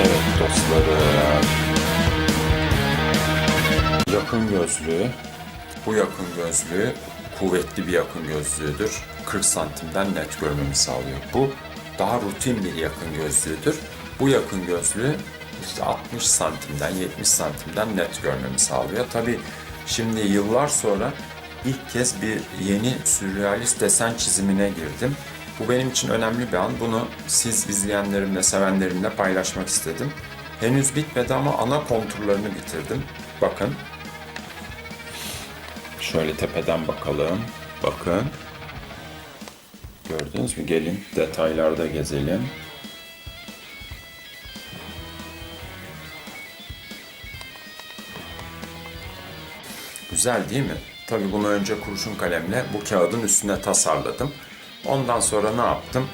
Evet dostlarım. Yakın gözlüğü. Bu yakın gözlüğü kuvvetli bir yakın gözlüğüdür. 40 santimden net görmemi sağlıyor. Bu daha rutin bir yakın gözlüğüdür. Bu yakın gözlüğü işte 60 santimden 70 santimden net görmemi sağlıyor. Tabi şimdi yıllar sonra ilk kez bir yeni sürrealist desen çizimine girdim. Bu benim için önemli bir an. Bunu siz izleyenlerimle, sevenlerimle paylaşmak istedim. Henüz bitmedi ama ana konturlarını bitirdim. Bakın. Şöyle tepeden bakalım. Bakın. Gördünüz mü? Gelin detaylarda gezelim. Güzel değil mi? Tabii bunu önce kurşun kalemle bu kağıdın üstüne tasarladım. Ondan sonra ne yaptım?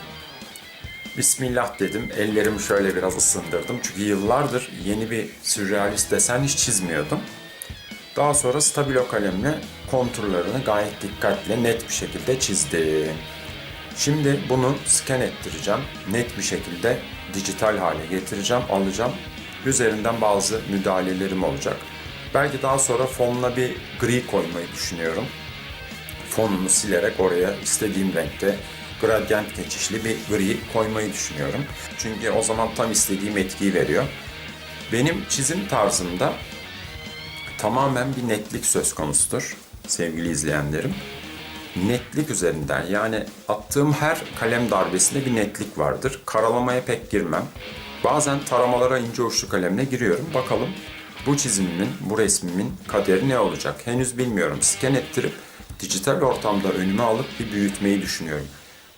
Bismillah dedim. Ellerimi şöyle biraz ısındırdım. Çünkü yıllardır yeni bir sürrealist desen hiç çizmiyordum. Daha sonra stabilo kalemle konturlarını gayet dikkatle net bir şekilde çizdim. Şimdi bunu scan ettireceğim. Net bir şekilde dijital hale getireceğim, alacağım. Üzerinden bazı müdahalelerim olacak. Belki daha sonra fonuna bir gri koymayı düşünüyorum. Fonunu silerek oraya istediğim renkte gradient geçişli bir gri koymayı düşünüyorum. Çünkü o zaman tam istediğim etkiyi veriyor. Benim çizim tarzımda tamamen bir netlik söz konusudur sevgili izleyenlerim. Netlik üzerinden yani attığım her kalem darbesinde bir netlik vardır. Karalamaya pek girmem. Bazen taramalara ince uçlu kalemle giriyorum. Bakalım bu çizimimin, bu resmimin kaderi ne olacak? Henüz bilmiyorum. Scan ettirip dijital ortamda önüme alıp bir büyütmeyi düşünüyorum.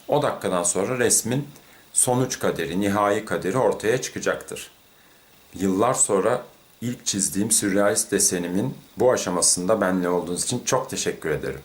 O dakikadan sonra resmin sonuç kaderi, nihai kaderi ortaya çıkacaktır. Yıllar sonra ilk çizdiğim sürrealist desenimin bu aşamasında benle olduğunuz için çok teşekkür ederim.